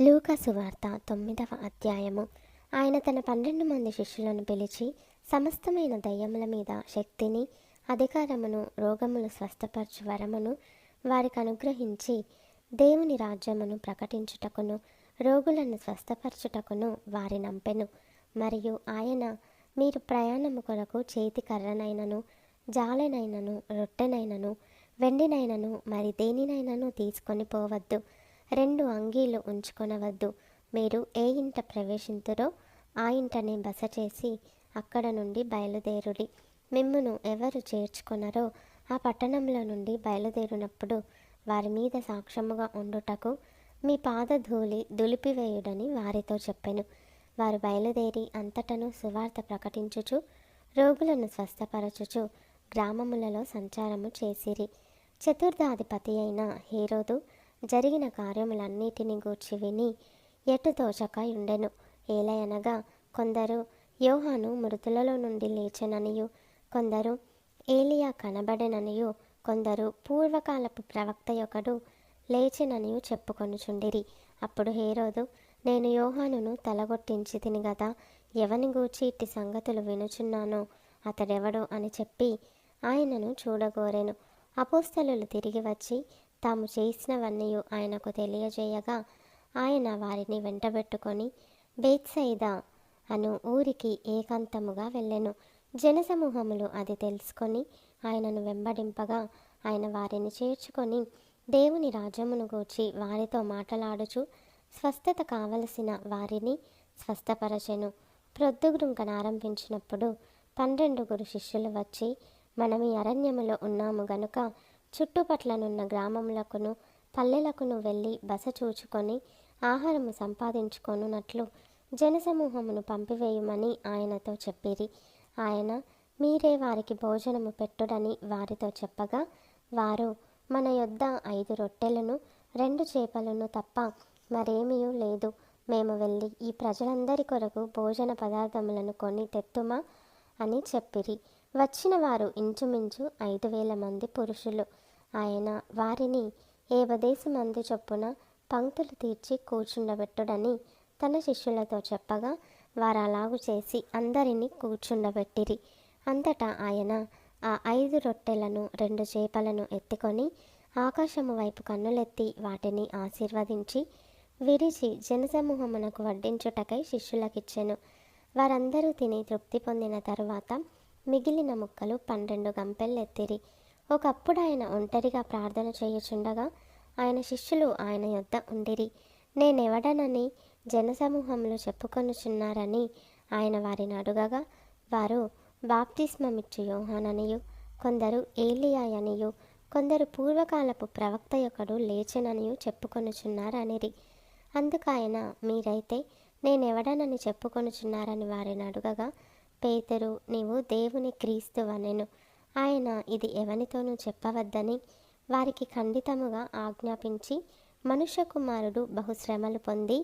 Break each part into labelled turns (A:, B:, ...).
A: లూకా సువార్త తొమ్మిదవ అధ్యాయము. ఆయన తన పన్నెండు మంది శిష్యులను పిలిచి సమస్తమైన దయ్యముల మీద శక్తిని అధికారమును రోగములు స్వస్థపరచు వరమును వారికి అనుగ్రహించి దేవుని రాజ్యమును ప్రకటించుటకును రోగులను స్వస్థపరచుటకును వారి నంపెను. మరియు ఆయన మీరు ప్రయాణము కొరకు చేతి కర్రనైనను జాలెనైనను రొట్టెనైనను వెండినైనను మరి దేనినైనను తీసుకొని పోవద్దు. రెండు అంగీలు ఉంచుకొనవద్దు. మీరు ఏ ఇంట ప్రవేశింతురో ఆ ఇంటనే బస చేసి అక్కడ నుండి బయలుదేరుడి. మిమ్మును ఎవరు చేర్చుకొనరో ఆ పట్టణంలో నుండి బయలుదేరినప్పుడు వారి మీద సాక్ష్యముగా ఉండుటకు మీ పాదధూళి దులిపివేయుడని వారితో చెప్పెను. వారు బయలుదేరి అంతటను సువార్త ప్రకటించుచు రోగులను స్వస్థపరచుచు గ్రామములలో సంచారము చేసిరి. చతుర్థాధిపతి అయిన హీరోదు జరిగిన కార్యములన్నిటిని గూర్చి విని ఎటు తోచక ఉండెను. ఏలయనగా కొందరు యోహాను మృతులలో నుండి లేచెననియు కొందరు ఏలియా కనబడెననియు కొందరు పూర్వకాలపు ప్రవక్త యొక్కడు లేచెననియు చెప్పుకొనుచుండిరి. అప్పుడు హేరోదు నేను యోహానును తలగొట్టించి తిని గదా ఎవని గూర్చి ఇట్టి సంగతులు వినుచున్నానో అతడెవడో అని చెప్పి ఆయనను చూడగోరెను. అపోస్తలు తిరిగి వచ్చి తాము చేసినవన్నీ ఆయనకు తెలియజేయగా ఆయన వారిని వెంటబెట్టుకొని బేత్సైదా అను ఊరికి ఏకాంతముగా వెళ్ళెను. జనసమూహములు అది తెలుసుకొని ఆయనను వెంబడింపగా ఆయన వారిని చేర్చుకొని దేవుని రాజ్యమును గూర్చి వారితో మాటలాడుచు స్వస్థత కావలసిన వారిని స్వస్థపరచెను. ప్రొద్దుగురుంకనారంభించినప్పుడు పన్నెండుగురు శిష్యులు వచ్చి మనం ఈ అరణ్యములో ఉన్నాము గనుక చుట్టుపట్లనున్న గ్రామములకును పల్లెలకును వెళ్ళి బస చూచుకొని ఆహారము సంపాదించుకొనున్నట్లు జనసమూహమును పంపివేయమని ఆయనతో చెప్పిరి. ఆయన మీరే వారికి భోజనము పెట్టుడని వారితో చెప్పగా వారు మన యొద్ద ఐదు రొట్టెలను రెండు చేపలను తప్ప మరేమీ లేదు. మేము వెళ్ళి ఈ ప్రజలందరి కొరకు భోజన పదార్థములను కొని తెత్తుమా అని చెప్పిరి. వచ్చిన వారు ఇంచుమించు ఐదు వేల మంది పురుషులు. ఆయన వారిని ఏవదేసి మంది చొప్పున పంక్తులు తీర్చి కూర్చుండబెట్టుడని తన శిష్యులతో చెప్పగా వారు అలాగు చేసి అందరినీ కూర్చుండబెట్టిరి. అంతటా ఆయన ఆ ఐదు రొట్టెలను రెండు చేపలను ఎత్తుకొని ఆకాశము వైపు కన్నులెత్తి వాటిని ఆశీర్వదించి విరిచి జనసమూహమునకు వడ్డించుటకై శిష్యులకిచ్చెను. వారందరూ తిని తృప్తి పొందిన తరువాత మిగిలిన ముక్కలు పన్నెండు గంపెల్లెత్తిరి. ఒకప్పుడు ఆయన ఒంటరిగా ప్రార్థన చేయుచుండగా ఆయన శిష్యులు ఆయన యొద్ద ఉండిరి. నేనెవడనని జనసమూహంలో చెప్పుకొనుచున్నారని ఆయన వారిని అడుగగా వారు బాప్తిస్మమిచ్చు యోహాననియు కొందరు ఏలియాయనియు కొందరు పూర్వకాలపు ప్రవక్త యొక్కడు లేచెననియు చెప్పుకొనుచున్నారనిరి. అందుకాయన మీరైతే నేనెవడనని చెప్పుకొనుచున్నారని వారిని అడుగగా పేదరు నీవు దేవుని క్రీస్తువనెను. ఆయన ఇది ఎవనితోనూ చెప్పవద్దని వారికి ఖండితముగా ఆజ్ఞాపించి మనుష్య కుమారుడు బహుశ్రమలు పొంది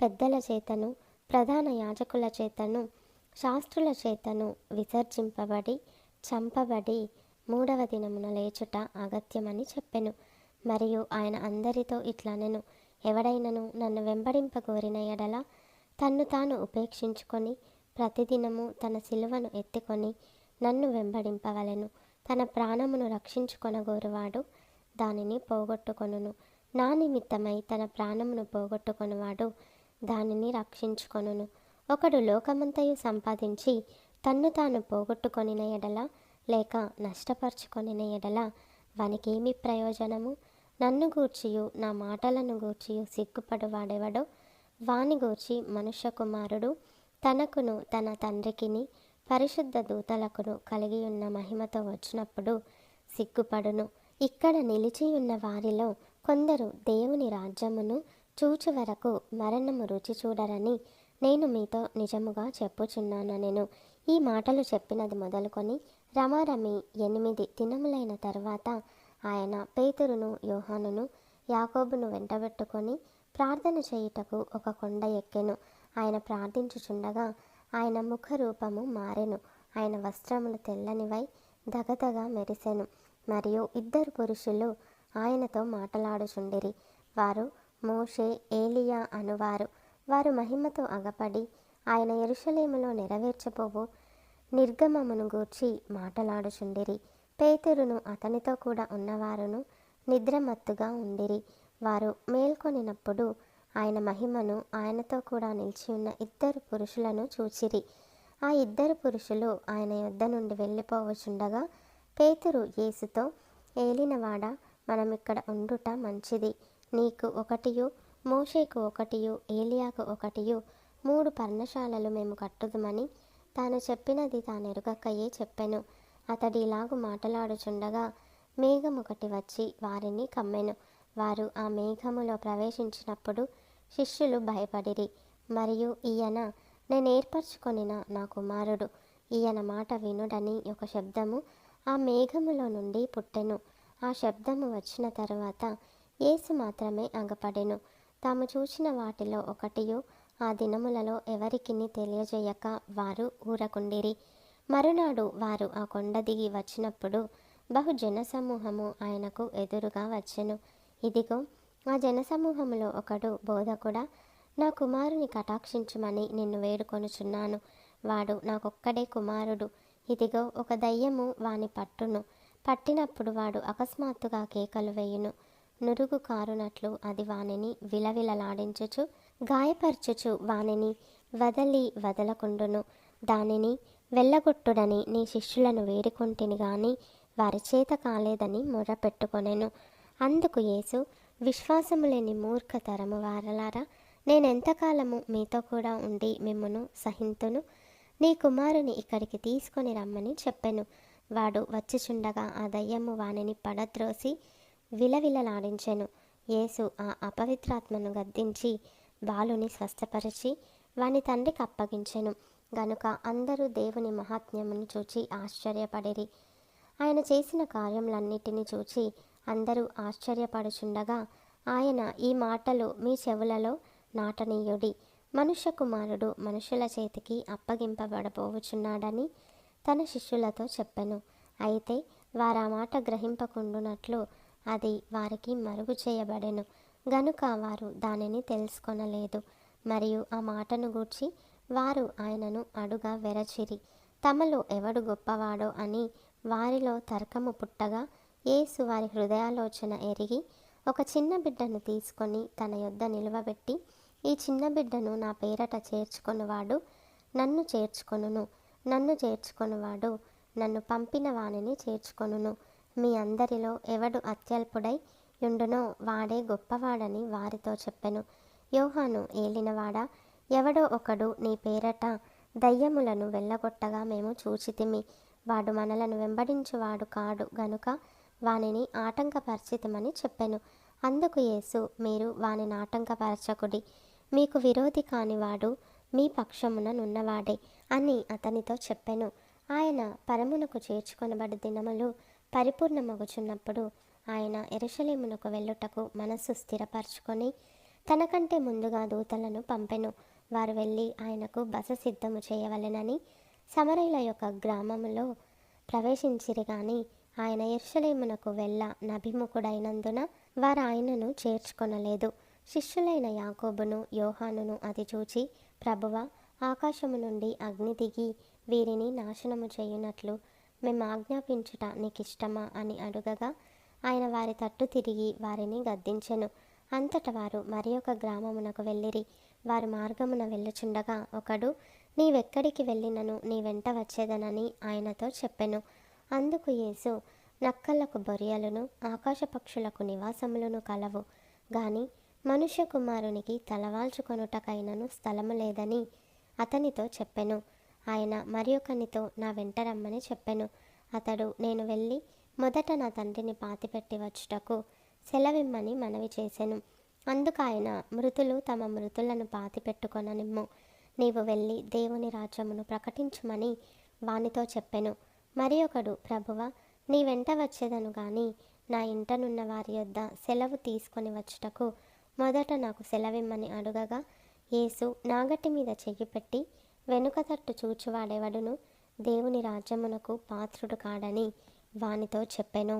A: పెద్దల చేతను ప్రధాన యాజకుల చేతను శాస్త్రుల చేతను విసర్జింపబడి చంపబడి మూడవ దినమున లేచుట అగత్యమని చెప్పెను. మరియు ఆయన అందరితో ఇట్లనెను ఎవడైనను నన్ను వెంబడింపగోరిన ఎడల తన్ను తాను ఉపేక్షించుకొని ప్రతిదినము తన సిలువను ఎత్తుకొని నన్ను వెంబడింపవలెను. తన ప్రాణమును రక్షించుకొనగోరువాడు దానిని పోగొట్టుకొనును. నా నిమిత్తమై తన ప్రాణమును పోగొట్టుకొనువాడు దానిని రక్షించుకొనును. ఒకడు లోకమంతయు సంపాదించి తన్ను తాను పోగొట్టుకొనిన ఎడల లేక నష్టపరుచుకొనిన ఎడల వానికేమి ప్రయోజనము? నన్ను గూర్చియు నా మాటలను గూర్చియు సిగ్గుపడువాడెవడో? వాని గూర్చి మనుష్య కుమారుడు తనకును తన తండ్రికిని పరిశుద్ధ దూతలకును కలిగి ఉన్న మహిమతో వచ్చినప్పుడు సిగ్గుపడును. ఇక్కడ నిలిచి ఉన్న వారిలో కొందరు దేవుని రాజ్యమును చూచు వరకు మరణము రుచి చూడరని నేను మీతో నిజముగా చెప్పుచున్నాను నేను ఈ మాటలు చెప్పినది మొదలుకొని రమారమి ఎనిమిది దినములైన తర్వాత ఆయన పేతురును యోహానును యాకోబును వెంటబెట్టుకొని ప్రార్థన చేయుటకు ఒక కొండ ఎక్కెను. ఆయన ప్రార్థించుచుండగా ఆయన ముఖ రూపము మారెను. ఆయన వస్త్రములు తెల్లనివై దగదగా మెరిసెను. మరియు ఇద్దరు పురుషులు ఆయనతో మాటలాడుచుండిరి. వారు మోషే ఏలియా అనువారు. వారు మహిమతో అగపడి ఆయన ఎరుషలేములో నెరవేర్చబోవు నిర్గమమును గూర్చి మాటలాడుచుండిరి. పేతురును అతనితో కూడా ఉన్నవారును నిద్రమత్తుగా ఉండిరి. వారు మేల్కొనినప్పుడు ఆయన మహిమను ఆయనతో కూడా నిలిచి ఉన్న ఇద్దరు పురుషులను చూచిరి. ఆ ఇద్దరు పురుషులు ఆయన యొద్ద నుండి వెళ్ళిపోవచుండగా పేతురు యేసుతో ఏలినవాడ మనం ఇక్కడ ఉండుట మంచిది. నీకు ఒకటియు మోషేకు ఒకటియు ఏలియాకు ఒకటియు మూడు పర్ణశాలలు మేము కట్టుదుమని తాను చెప్పినది తానెరుగక్కయే చెప్పెను. అతడి ఇలాగు మాటలాడుచుండగా మేఘం ఒకటి వచ్చి వారిని కమ్మెను. వారు ఆ మేఘములో ప్రవేశించినప్పుడు శిష్యులు భయపడిరి. మరియు ఈయన నేను ఏర్పరచుకొనిన నా కుమారుడు. ఈయన మాట వినుడని ఒక శబ్దము ఆ మేఘములో నుండి పుట్టెను. ఆ శబ్దము వచ్చిన తరువాత యేసు మాత్రమే అంగపడెను. తాము చూసిన వాటిలో ఒకటియు ఆ దినములలో ఎవరికిని తెలియజేయక వారు ఊరకుండిరి. మరునాడు వారు ఆ కొండ దిగి వచ్చినప్పుడు బహు జనసమూహము ఆయనకు ఎదురుగా వచ్చెను. ఇదిగో ఆ జనసమూహంలో ఒకడు బోధకుడా నా కుమారుని కటాక్షించుమని నిన్ను వేడుకొనుచున్నాను. వాడు నాకొక్కడే కుమారుడు. ఇదిగో ఒక దయ్యము వాని పట్టును. పట్టినప్పుడు వాడు అకస్మాత్తుగా కేకలు వేయును. నురుగు కారునట్లు అది వానిని విలవిలలాడించుచు గాయపరచుచు వానిని వదలి వదలకుండును. దానిని వెళ్ళగొట్టుడని నీ శిష్యులను వేడుకొంటిని గాని వారి చేత కాలేదని మొర్రపెట్టుకొనెను అందుకు యేసు విశ్వాసము లేని మూర్ఖతరము వారలారా నేనెంతకాలము మీతో కూడా ఉండి మిమ్మను సహింతును? నీ కుమారుని ఇక్కడికి తీసుకొని రమ్మని చెప్పెను. వాడు వచ్చిచుండగా ఆ దయ్యము వానిని పడద్రోసి విలవిలలాడించెను. యేసు ఆ అపవిత్రాత్మను గద్దించి బాలుని స్వస్థపరిచి వాని తండ్రికి అప్పగించెను. గనుక అందరూ దేవుని మహాత్మ్యమును చూచి ఆశ్చర్యపడిరి. ఆయన చేసిన కార్యములన్నిటినీ చూచి అందరూ ఆశ్చర్యపడుచుండగా ఆయన ఈ మాటలు మీ చెవులలో నాటనీయుడి. మనుష్య కుమారుడు మనుషుల చేతికి అప్పగింపబడబోవుచున్నాడని తన శిష్యులతో చెప్పెను. అయితే వారు ఆ మాట గ్రహింపకుండునట్లు అది వారికి మరుగు చేయబడెను. గనుక వారు దానిని తెలుసుకొనలేదు. మరియు ఆ మాటను గూర్చి వారు ఆయనను అడుగా వెరచిరి. తమలో ఎవడు గొప్పవాడో అని వారిలో తర్కము పుట్టగా యేసు వారి హృదయాలోచన ఎరిగి ఒక చిన్న బిడ్డను తీసుకొని తన యొద్ద నిలువబెట్టి ఈ చిన్న బిడ్డను నా పేరట చేర్చుకొనువాడు నన్ను చేర్చుకొనును నన్ను చేర్చుకొనువాడు నన్ను పంపిన వానిని చేర్చుకొనును. మీ అందరిలో ఎవడు అత్యల్పుడై యుండునో వాడే గొప్పవాడని వారితో చెప్పెను. యోహాను ఏలినవాడా ఎవడో ఒకడు నీ పేరట దయ్యములను వెళ్ళగొట్టగా మేము చూచితిమి. వాడు మనలను వెంబడించువాడు కాడు గనుక వానిని ఆటంకపరిచితమని చెప్పాను. అందుకు యేసు మీరు వానిని ఆటంకపరచకుడి. మీకు విరోధి కానివాడు మీ పక్షమున నున్నవాడే అని అతనితో చెప్పాను. ఆయన పరమునకు చేర్చుకొనబడి దినములు పరిపూర్ణమగుచున్నప్పుడు ఆయన ఎరుషలేమునకు వెళ్ళుటకు మనస్సు స్థిరపరచుకొని తనకంటే ముందుగా దూతలను పంపెను. వారు వెళ్ళి ఆయనకు బస సిద్ధము చేయవలెనని సమరయుల యొక్క గ్రామములో ప్రవేశించిరి గాని ఆయన ఎర్షలేమునకు వెళ్ళ నభిముఖుడైనందున వారు ఆయనను చేర్చుకొనలేదు. శిష్యులైన యాకోబును యోహానును అది చూచి ప్రభువ ఆకాశము నుండి అగ్ని దిగి వీరిని నాశనము చేయునట్లు మేము ఆజ్ఞాపించుట నీకిష్టమా అని అడుగగా ఆయన వారి తట్టు తిరిగి వారిని గద్దించెను. అంతట వారు మరి ఒక గ్రామమునకు వెళ్ళిరి. వారు మార్గమున వెళ్ళుచుండగా ఒకడు నీవెక్కడికి వెళ్ళినను? నీ వెంట వచ్చేదనని ఆయనతో చెప్పెను. అందుకు యేసు నక్కలకు బొరియలను ఆకాశ పక్షులకు నివాసములను కలవు. గాని మనుష్య కుమారునికి తలవాల్చుకొనుటకైనను స్థలము లేదని అతనితో చెప్పెను. ఆయన మరి ఒకనితో నా వెంట రమ్మని చెప్పెను. అతడు నేను వెళ్ళి మొదట నా తండ్రిని పాతిపెట్టి వచ్చుటకు సెలవిమ్మని మనవి చేశాను అందుకు ఆయన మృతులు తమ మృతులను పాతిపెట్టుకొననిమ్ము. నీవు వెళ్ళి దేవుని రాజ్యమును ప్రకటించుమని వానితో చెప్పెను. మరి ఒకడు ప్రభువ నీ వెంట వచ్చేదను గాని నా ఇంటనున్న వారి యొద్ద సెలవు తీసుకొని వచ్చుటకు మొదట నాకు సెలవిమ్మని అడుగగా యేసు నాగటి మీద చెయ్యి పెట్టి వెనుక తట్టు చూచువాడెవడును? దేవుని రాజ్యమునకు పాత్రుడు కాడని వానితో చెప్పెను.